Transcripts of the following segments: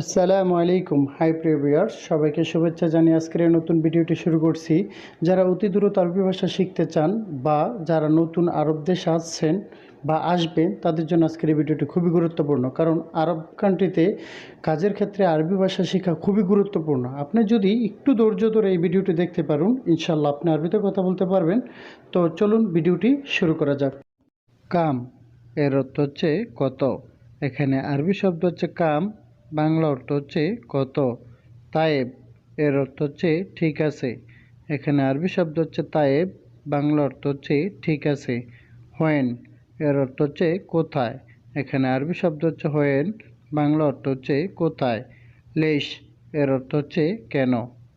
আসসালামু আলাইকুম, হাই প্রিভিয়ার্স সবাইকে শুভেচ্ছা জানিয়ে আজকের এই নতুন ভিডিওটি শুরু করছি। যারা অতি দ্রুত আরবি ভাষা শিখতে চান বা যারা নতুন আরব দেশে আসছেন বা আসবেন, তাদের জন্য আজকের এই ভিডিওটি খুবই গুরুত্বপূর্ণ। কারণ আরব কান্ট্রিতে কাজের ক্ষেত্রে আরবি ভাষা শেখা খুবই গুরুত্বপূর্ণ। আপনি যদি একটু ধৈর্য ধরে এই ভিডিওটি দেখতে পারুন ইনশাল্লাহ আপনি আরবিতে কথা বলতে পারবেন। তো চলুন ভিডিওটি শুরু করা যাক। কাম, এর অর্থ হচ্ছে কত। এখানে আরবি শব্দ হচ্ছে কাম। বাংলা অর্থ হচ্ছে কত? তায়েব, এর অর্থ হচ্ছে ঠিক আছে। এখানে আরবি শব্দ হচ্ছে তায়েব, বাংলা অর্থ হচ্ছে ঠিক আছে। হোয়েন, এর অর্থ হচ্ছে কোথায়? এখানে আরবি শব্দ হচ্ছে হোয়েন, বাংলা অর্থ হচ্ছে কোথায়? লেশ এর অর্থ হচ্ছে কেন?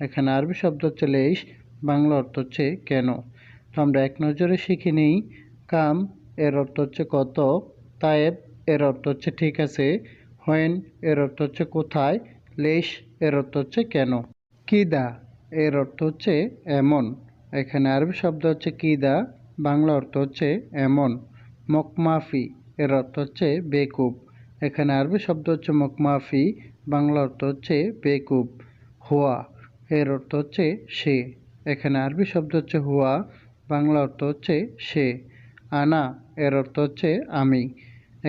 এখানে আরবি শব্দ হচ্ছে লেশ বাংলা অর্থ হচ্ছে কেন? তো আমরা এক নজরে শিখে নিই, কাম, এর অর্থ হচ্ছে কত? তায়েব, এর অর্থ হচ্ছে ঠিক আছে। হোয়েন এর অর্থ হচ্ছে কোথায় লেশ এর অর্থ হচ্ছে কেন কিদা এর অর্থ হচ্ছে এমন, এখানে আরবি শব্দ হচ্ছে কিদা বাংলা অর্থ হচ্ছে এমন মকমাফি এর অর্থ হচ্ছে বেকুব, এখানে আরবি শব্দ হচ্ছে মকমাফি বাংলা অর্থ হচ্ছে বেকুব হুয়া এর অর্থ হচ্ছে সে, এখানে আরবি শব্দ হচ্ছে হুয়া বাংলা অর্থ হচ্ছে সে আনা এর অর্থ হচ্ছে আমি,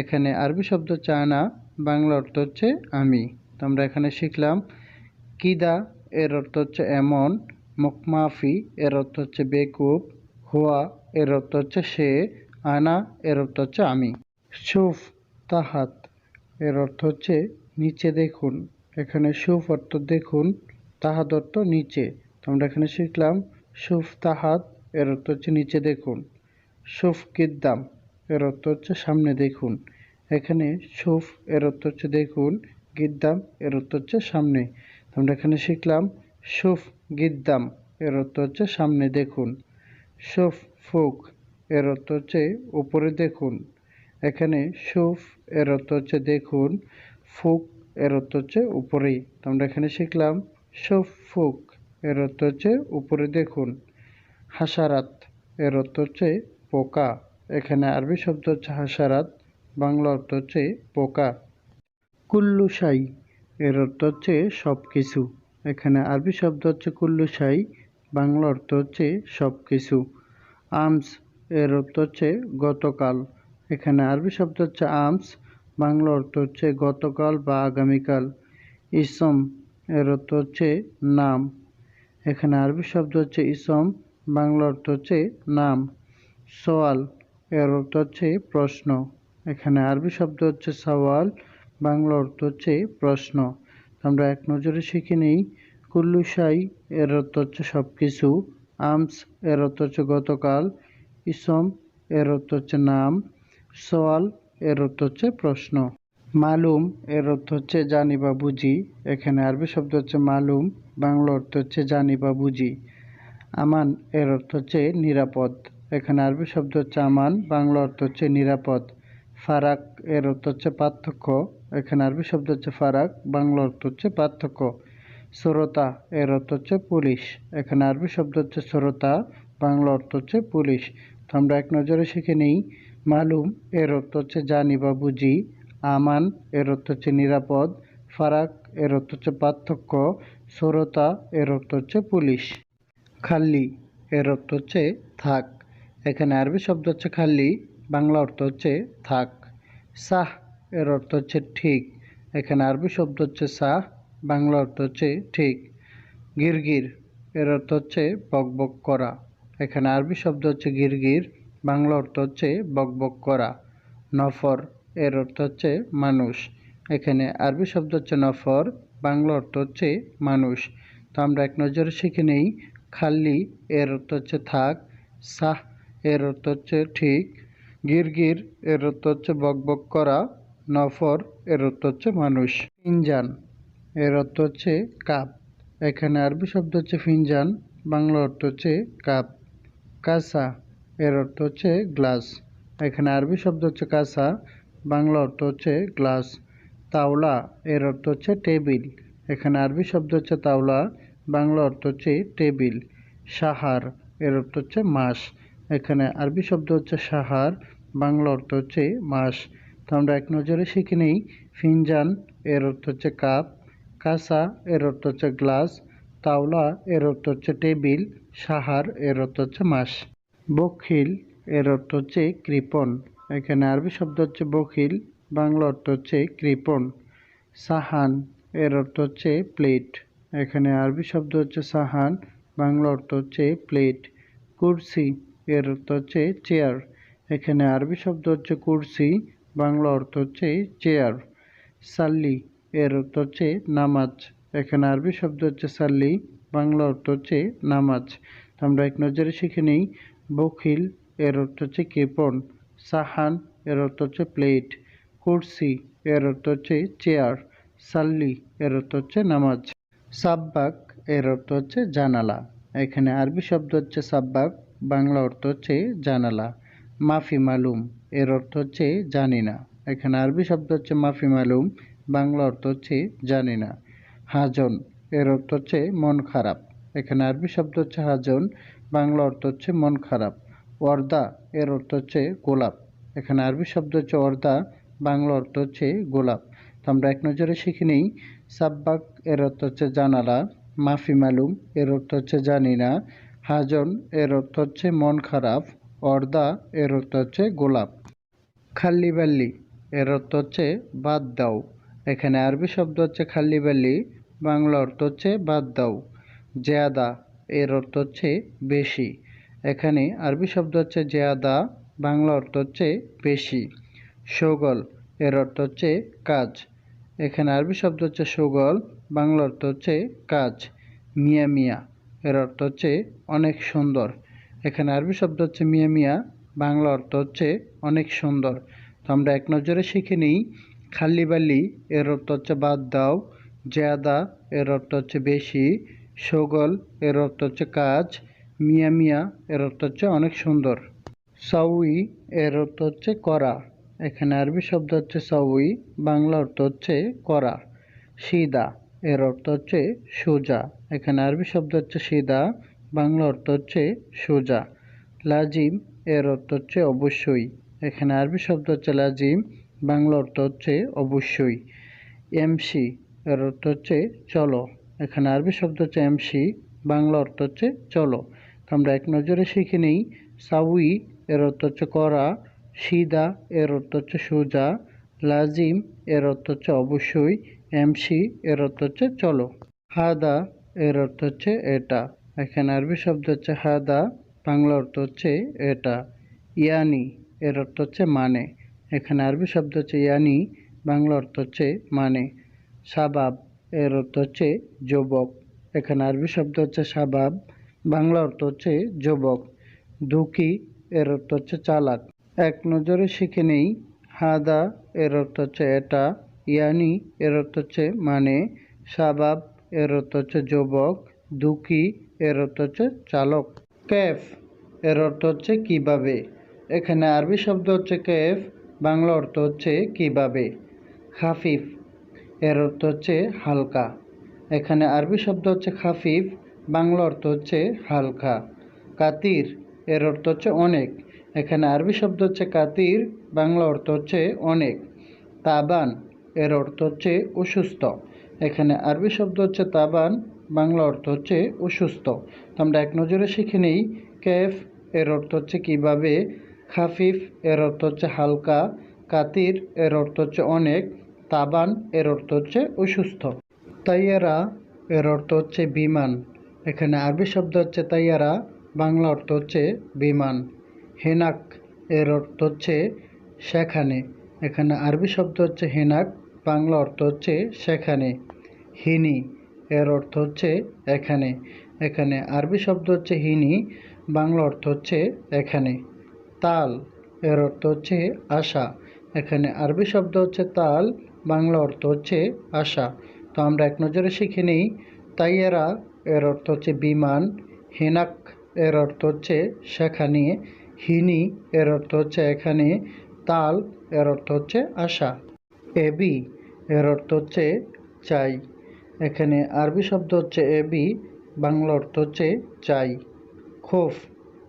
এখানে আরবি শব্দ হচ্ছে আনা বাংলা অর্থ হচ্ছে আমি। তো আমরা এখানে শিখলাম, কিদা এর অর্থ হচ্ছে এমন, মুকমাফি এর অর্থ হচ্ছে বেকুব, হুয়া এর অর্থ হচ্ছে সে, আনা এর অর্থ হচ্ছে আমি। সুফ তাহাত এর অর্থ হচ্ছে নিচে দেখুন। এখানে সুফ অর্থ দেখুন, তাহাত অর্থ নিচে। তো আমরা এখানে শিখলাম, সুফ তাহাত এর অর্থ হচ্ছে নিচে দেখুন। সুফ কিদ্দাম এর অর্থ হচ্ছে সামনে দেখুন। এখানে সুফ এর অর্থ হচ্ছে দেখুন, গিদ্দাম এর অর্থ হচ্ছে সামনে। আমরা এখানে শিখলাম, সুফ, গিদ্দাম এর অর্থ হচ্ছে সামনে দেখুন। সুফ, ফুক এর অর্থ হচ্ছে উপরে দেখুন। এখানে সুফ এর অর্থ হচ্ছে দেখুন, ফুক এর অর্থ হচ্ছে উপরেই। আমরা এখানে শিখলাম, সুফ, ফুক এর অর্থ হচ্ছে উপরে দেখুন। হাসারাত এর অর্থ হচ্ছে পোকা। এখানে আরবি শব্দ হচ্ছে হাসারাত। বাংলা অর্থ হচ্ছে পোকা। কুল্লু সাই এর অর্থ হচ্ছে সব কিছু এখানে আরবি শব্দ হচ্ছে কুল্লু সাই বাংলা অর্থ হচ্ছে সব কিছু আমস এর অর্থ হচ্ছে গতকাল। এখানে আরবি শব্দ হচ্ছে আমস, বাংলা অর্থ হচ্ছে গতকাল বা আগামীকাল। ইসম এর অর্থ হচ্ছে নাম। এখানে আরবি শব্দ হচ্ছে ইসম, বাংলা অর্থ হচ্ছে নাম। সোয়াল এর অর্থ হচ্ছে প্রশ্ন। এখানে আরবি শব্দ হচ্ছে সওয়াল, বাংলা অর্থ হচ্ছে প্রশ্ন। আমরা এক নজরে শিখে নিই, কুল্লু সাই এর অর্থ হচ্ছে সব কিছু আমস, এর অর্থ হচ্ছে গতকাল। ইসম, এর অর্থ হচ্ছে নাম। সওয়াল, এর অর্থ হচ্ছে প্রশ্ন। মালুম, এর অর্থ হচ্ছে জানি বা বুঝি। এখানে আরবি শব্দ হচ্ছে মালুম, বাংলা অর্থ হচ্ছে জানি বা বুঝি। আমান, এর অর্থ হচ্ছে নিরাপদ। এখানে আরবি শব্দ হচ্ছে আমান, বাংলা অর্থ হচ্ছে নিরাপদ। ফারাক এর অর্থ হচ্ছে পার্থক্য। এখানে আরবি শব্দ হচ্ছে ফারাক, বাংলা অর্থ হচ্ছে পার্থক্য। শ্রোতা এর অর্থ হচ্ছে পুলিশ। এখানে আরবি শব্দ হচ্ছে শ্রোতা বাংলা অর্থ হচ্ছে পুলিশ। তো আমরা এক নজরে শিখে নিই, মালুম এর অর্থ হচ্ছে জানি বা বুঝি, আমান এর অর্থ হচ্ছে নিরাপদ, ফারাক এর অর্থ হচ্ছে পার্থক্য শ্রোতা এর অর্থ হচ্ছে পুলিশ। খাল্লি এর অর্থ হচ্ছে থাক। এখানে আরবি শব্দ হচ্ছে খাল্লি বাংলা অর্থ হচ্ছে থাক। সাহ এর অর্থ হচ্ছে ঠিক। এখানে আরবি শব্দ হচ্ছে সাহ, বাংলা অর্থ হচ্ছে ঠিক। গিরগির এর অর্থ হচ্ছে বকবক করা। এখানে আরবি শব্দ হচ্ছে গিরগির, বাংলা অর্থ হচ্ছে বকবক করা। নফর এর অর্থ হচ্ছে মানুষ। এখানে আরবি শব্দ হচ্ছে নফর, বাংলা অর্থ হচ্ছে মানুষ। তো আমরা এক নজরে শিখে নেই খাল্লি এর অর্থ হচ্ছে থাক, সাহ এর অর্থ হচ্ছে ঠিক গিরগির, এর অর্থ হচ্ছে বকবক করা, নফর, এর অর্থ হচ্ছে মানুষ। ফিনজান, এর অর্থ হচ্ছে কাপ। এখানে আরবি শব্দ হচ্ছে ফিনজান, বাংলা অর্থ হচ্ছে কাপ। কাসা এর অর্থ হচ্ছে গ্লাস। এখানে আরবি শব্দ হচ্ছে কাসা বাংলা অর্থ হচ্ছে গ্লাস। তাওলা, এর অর্থ হচ্ছে টেবিল। এখানে আরবি শব্দ হচ্ছে তাওলা, বাংলা অর্থ হচ্ছে টেবিল। সাহার, এর অর্থ হচ্ছে মাস। এখানে আরবি শব্দ হচ্ছে সাহার বাংলা অর্থ হচ্ছে মাস তো আমরা এক নজরে শিখে নিই ফিনজান এর অর্থ হচ্ছে কাপ কাসা এর অর্থ হচ্ছে গ্লাস তাওলা এর অর্থ হচ্ছে টেবিল সাহার এর অর্থ হচ্ছে মাস বখিল এর অর্থ হচ্ছে কৃপণ এখানে আরবি শব্দ হচ্ছে বখিল বাংলা অর্থ হচ্ছে কৃপণ সাহান এর অর্থ হচ্ছে প্লেট এখানে আরবি শব্দ হচ্ছে সাহান বাংলা অর্থ হচ্ছে প্লেট কুরসি এর অর্থ হচ্ছে চেয়ার এখানে আরবি শব্দ হচ্ছে কুরসি, বাংলা অর্থ হচ্ছে চেয়ার সাল্লি এর অর্থ হচ্ছে নামাজ। এখানে আরবি শব্দ হচ্ছে সাল্লি, বাংলা অর্থ হচ্ছে নামাজ। আমরা এক নজরে শিখে নিই, বখিল এর অর্থ হচ্ছে কেপন, সাহান এর অর্থ হচ্ছে প্লেট কুরসি এর অর্থ হচ্ছে চেয়ার সাল্লি এর অর্থ হচ্ছে নামাজ। সাব্বাক এর অর্থ হচ্ছে জানালা। এখানে আরবি শব্দ হচ্ছে সাব্বাক, বাংলা অর্থ হচ্ছে জানালা। মাফি মালুম, এর অর্থ হচ্ছে জানি না। এখানে আরবি শব্দ হচ্ছে মাফি মালুম, বাংলা অর্থ হচ্ছে জানি না। হাজন, এর অর্থ হচ্ছে মন খারাপ। এখানে আরবি শব্দ হচ্ছে হাজন, বাংলা অর্থ হচ্ছে মন খারাপ। অর্দা এর অর্থ হচ্ছে গোলাপ। এখানে আরবি শব্দ হচ্ছে অর্দা বাংলা অর্থ হচ্ছে গোলাপ। তো আমরা এক নজরে শিখে নিই, সাব্বাক, এর অর্থ হচ্ছে জানালা, মাফি মালুম, এর অর্থ হচ্ছে জানি না। হাজন, এর অর্থ হচ্ছে মন খারাপ। অর্দা এর অর্থ হচ্ছে গোলাপ। খাল্লি বাল্লি এর অর্থ হচ্ছে বাদ দাও। এখানে আরবি শব্দ হচ্ছে খাল্লি বাল্লি, বাংলা অর্থ হচ্ছে বাদ দাও। জেয়াদা এর অর্থ হচ্ছে বেশি। এখানে আরবি শব্দ হচ্ছে জেয়াদা, বাংলা অর্থ হচ্ছে বেশি। সগল এর অর্থ হচ্ছে কাজ। এখানে আরবি শব্দ হচ্ছে সুগল, বাংলা অর্থ হচ্ছে কাজ। মিয়া মিয়া এর অর্থ হচ্ছে অনেক সুন্দর। এখানে আরবি শব্দ হচ্ছে মিয়া মিয়া, বাংলা অর্থ হচ্ছে অনেক সুন্দর। তো আমরা এক নজরে শিখে নিই খাল্লি বাল্লি এর অর্থ হচ্ছে বাদ দাও, জেয়াদা, এর অর্থ হচ্ছে বেশি, সগল, এর অর্থ হচ্ছে কাজ, মিয়া মিয়া, এর অর্থ হচ্ছে অনেক সুন্দর। সাউই, এর অর্থ হচ্ছে করা। এখানে আরবি শব্দ হচ্ছে সাউই, বাংলা অর্থ হচ্ছে করা। সিদা, এর অর্থ হচ্ছে সোজা। এখানে আরবি শব্দ হচ্ছে সিদা বাংলা অর্থ হচ্ছে সোজা লাজিম এর অর্থ হচ্ছে অবশ্যই এখানে আরবি শব্দ হচ্ছে লাজিম বাংলা অর্থ হচ্ছে অবশ্যই এমসি এর অর্থ হচ্ছে চলো এখানে আরবি শব্দ হচ্ছে এমসি বাংলা অর্থ হচ্ছে চলো তো আমরা এক নজরে শিখে নিই সাউই এর অর্থ হচ্ছে করা সিদা এর অর্থ হচ্ছে সোজা লাজিম এর অর্থ হচ্ছে অবশ্যই এমসি এর অর্থ হচ্ছে চলো হাদা এর অর্থ হচ্ছে এটা এখানে আরবি শব্দ হচ্ছে হাদা বাংলা অর্থ হচ্ছে এটা, ইয়ানি, এর অর্থ হচ্ছে মানে। এখানে আরবি শব্দ হচ্ছে ইয়ানি, বাংলা অর্থ হচ্ছে মানে। সাবাব, এর অর্থ হচ্ছে যুবক। এখানে আরবি শব্দ হচ্ছে সাবাব, বাংলা অর্থ হচ্ছে যুবক। দুঃখী এর অর্থ হচ্ছে চালাক। এক নজরে শিখে নেই হাদা এর অর্থ হচ্ছে এটা, ইয়ানি, এর অর্থ হচ্ছে মানে। সাবাব, এর অর্থ হচ্ছে যুবক। দুঃখী এর অর্থ হচ্ছে চালক। ক্যাফ এর অর্থ হচ্ছে কীভাবে? এখানে আরবি শব্দ হচ্ছে ক্যাফ বাংলা অর্থ হচ্ছে কীভাবে? খাফিফ এর অর্থ হচ্ছে হালকা। এখানে আরবি শব্দ হচ্ছে খাফিফ, বাংলা অর্থ হচ্ছে হালকা। কাতির এর অর্থ হচ্ছে অনেক। এখানে আরবি শব্দ হচ্ছে কাতির, বাংলা অর্থ হচ্ছে অনেক। তাবান এর অর্থ হচ্ছে অসুস্থ। এখানে আরবি শব্দ হচ্ছে তাবান বাংলা অর্থ হচ্ছে অসুস্থ। তো আমরা এক নজরে শিখে নিই, কেফ এর অর্থ হচ্ছে কীভাবে, খাফিফ এর অর্থ হচ্ছে হালকা, কাতির এর অর্থ হচ্ছে অনেক, তাবান এর অর্থ হচ্ছে অসুস্থ। তাইয়ারা এর অর্থ হচ্ছে বিমান। এখানে আরবি শব্দ হচ্ছে তাইয়ারা, বাংলা অর্থ হচ্ছে বিমান। হেনাক এর অর্থ হচ্ছে সেখানে। এখানে আরবি শব্দ হচ্ছে হেনাক, বাংলা অর্থ হচ্ছে সেখানে। হিনি এর অর্থ হচ্ছে এখানে। এখানে আরবি শব্দ হচ্ছে হিনি, বাংলা অর্থ হচ্ছে এখানে। তাল, এর অর্থ হচ্ছে আশা। এখানে আরবি শব্দ হচ্ছে তাল, বাংলা অর্থ হচ্ছে আশা। তো আমরা এক নজরে শিখে নিই তাইয়ারা এর অর্থ হচ্ছে বিমান, হেনাক, এর অর্থ হচ্ছে সেখানে, হিনি, এর অর্থ হচ্ছে এখানে, তাল, এর অর্থ হচ্ছে আশা। এবি এর অর্থ হচ্ছে চাই। এখানে আরবি শব্দ হচ্ছে এবি বাংলা অর্থ হচ্ছে চাই, খোফ,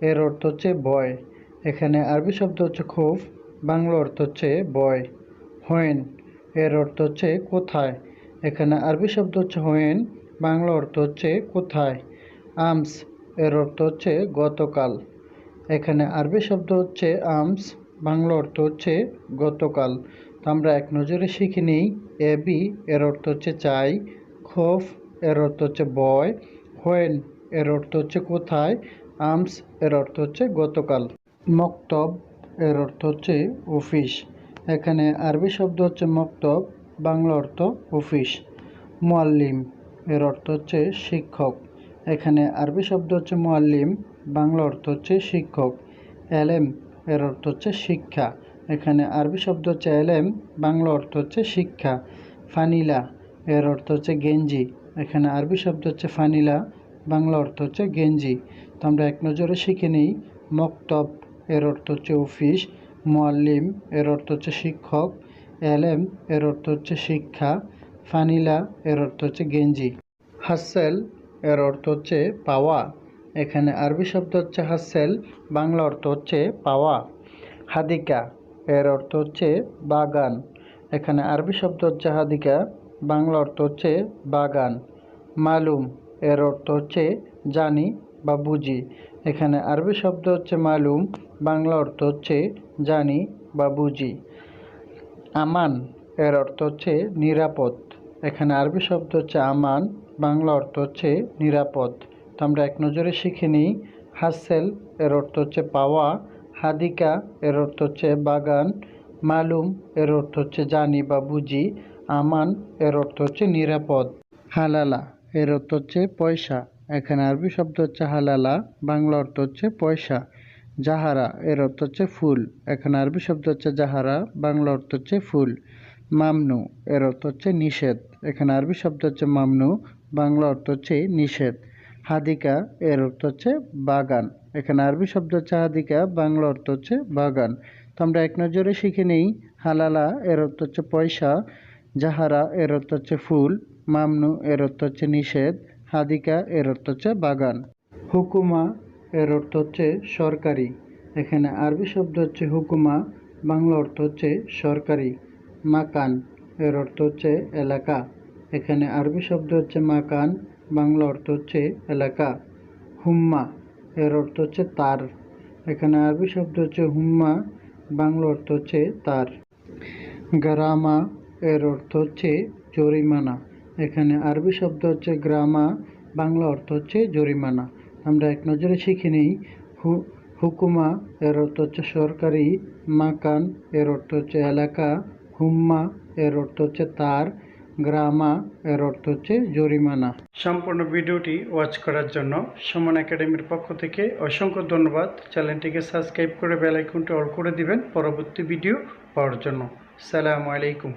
এর অর্থ হচ্ছে ভয়। এখানে আরবি শব্দ হচ্ছে খোফ, বাংলা অর্থ হচ্ছে ভয়। হোয়েন, এর অর্থ হচ্ছে কোথায়? এখানে আরবি শব্দ হচ্ছে হোয়েন, বাংলা অর্থ হচ্ছে কোথায়? আমস, এর অর্থ হচ্ছে গতকাল। এখানে আরবি শব্দ হচ্ছে আমস, বাংলা অর্থ হচ্ছে গতকাল। তো আমরা এক নজরে শিখে নিই, এ, বি, এর অর্থ হচ্ছে চাই খোফ এর অর্থ হচ্ছে বয় হোয়েন এর অর্থ হচ্ছে কোথায় আমস এর অর্থ হচ্ছে গতকাল, মক্তব এর অর্থ হচ্ছে অফিস এখানে আরবি শব্দ হচ্ছে মক্তব, বাংলা অর্থ অফিস মোয়াল্লিম এর অর্থ হচ্ছে শিক্ষক, এখানে আরবি শব্দ হচ্ছে মোয়াল্লিম, বাংলা অর্থ হচ্ছে শিক্ষক এলেম এর অর্থ হচ্ছে শিক্ষা, এখানে আরবি শব্দ হচ্ছে এলেম বাংলা অর্থ হচ্ছে শিক্ষা, ফানিলা এর অর্থ হচ্ছে গেঞ্জি। এখানে আরবি শব্দ হচ্ছে ফানিলা, বাংলা অর্থ হচ্ছে গেঞ্জি। তো আমরা এক নজরে শিখে নিই, মক্তব এর অর্থ হচ্ছে অফিস, মোয়াল্লিম এর অর্থ হচ্ছে শিক্ষক এলেম এর অর্থ হচ্ছে শিক্ষা, ফানিলা এর অর্থ হচ্ছে গেঞ্জি। হাসেল এর অর্থ হচ্ছে পাওয়া। এখানে আরবি শব্দ হচ্ছে হাসেল বাংলা অর্থ হচ্ছে পাওয়া। হাদিকা এর অর্থ হচ্ছে বাগান। এখানে আরবি শব্দ হচ্ছে হাদিকা বাংলা অর্থ হচ্ছে বাগান। মালুম এর অর্থ হচ্ছে জানি বা বুঝি। এখানে আরবি শব্দ হচ্ছে মালুম, বাংলা অর্থ হচ্ছে জানি বা বুঝি। আমান এর অর্থ হচ্ছে নিরাপদ। এখানে আরবি শব্দ হচ্ছে আমান, বাংলা অর্থ হচ্ছে নিরাপদ। তো আমরা এক নজরে শিখে নিই, হাসেল এর অর্থ হচ্ছে পাওয়া, হাদিকা এর অর্থ হচ্ছে বাগান, মালুম এর অর্থ হচ্ছে জানি বা বুঝি আমান এর অর্থ হচ্ছে নিরাপদ হালালা এর অর্থ হচ্ছে পয়সা এখানে আরবি শব্দ হচ্ছে হালালা বাংলা অর্থ হচ্ছে পয়সা জাহারা এর অর্থ হচ্ছে ফুল এখানে আরবি শব্দ হচ্ছে জাহারা বাংলা অর্থ হচ্ছে ফুল মামনু এর অর্থ হচ্ছে নিষেধ এখানে আরবি শব্দ হচ্ছে মামনু বাংলা অর্থ হচ্ছে নিষেধ হাদিকা এর অর্থ হচ্ছে বাগান এখানে আরবি শব্দ হচ্ছে হাদিকা বাংলা অর্থ হচ্ছে বাগান তো আমরা এক নজরে শিখে নেই হালালা এর অর্থ হচ্ছে পয়সা জাহারা এর অর্থ হচ্ছে ফুল, মামনু এর অর্থ হচ্ছে নিষেধ, হাদিকা এর অর্থ হচ্ছে বাগান। হুকুমা এর অর্থ হচ্ছে সরকারি। এখানে আরবি শব্দ হচ্ছে হুকুমা, বাংলা অর্থ হচ্ছে সরকারি। মাকান এর অর্থ হচ্ছে এলাকা। এখানে আরবি শব্দ হচ্ছে মাকান, বাংলা অর্থ হচ্ছে এলাকা। হুম্মা এর অর্থ হচ্ছে তার। এখানে আরবি শব্দ হচ্ছে হুম্মা, বাংলা অর্থ হচ্ছে তার। গ্রামা এর অর্থ হচ্ছে জরিমানা। এখানে আরবি শব্দ হচ্ছে গ্রামা, বাংলা অর্থ হচ্ছে জরিমানা। আমরা এক নজরে শিখে নিই হুকুমা এর অর্থ হচ্ছে সরকারি, মাকান এর অর্থ হচ্ছে এলাকা, হুম্মা এর অর্থ হচ্ছে তার, গ্রামা এর অর্থ হচ্ছে জরিমানা। সম্পূর্ণ ভিডিওটি ওয়াচ করার জন্য সমান একাডেমির পক্ষ থেকে অসংখ্য ধন্যবাদ। চ্যানেলটিকে সাবস্ক্রাইব করে বেল আইকনটি অল করে দিবেন পরবর্তী ভিডিও পাওয়ার জন্য। সালামু আলাইকুম।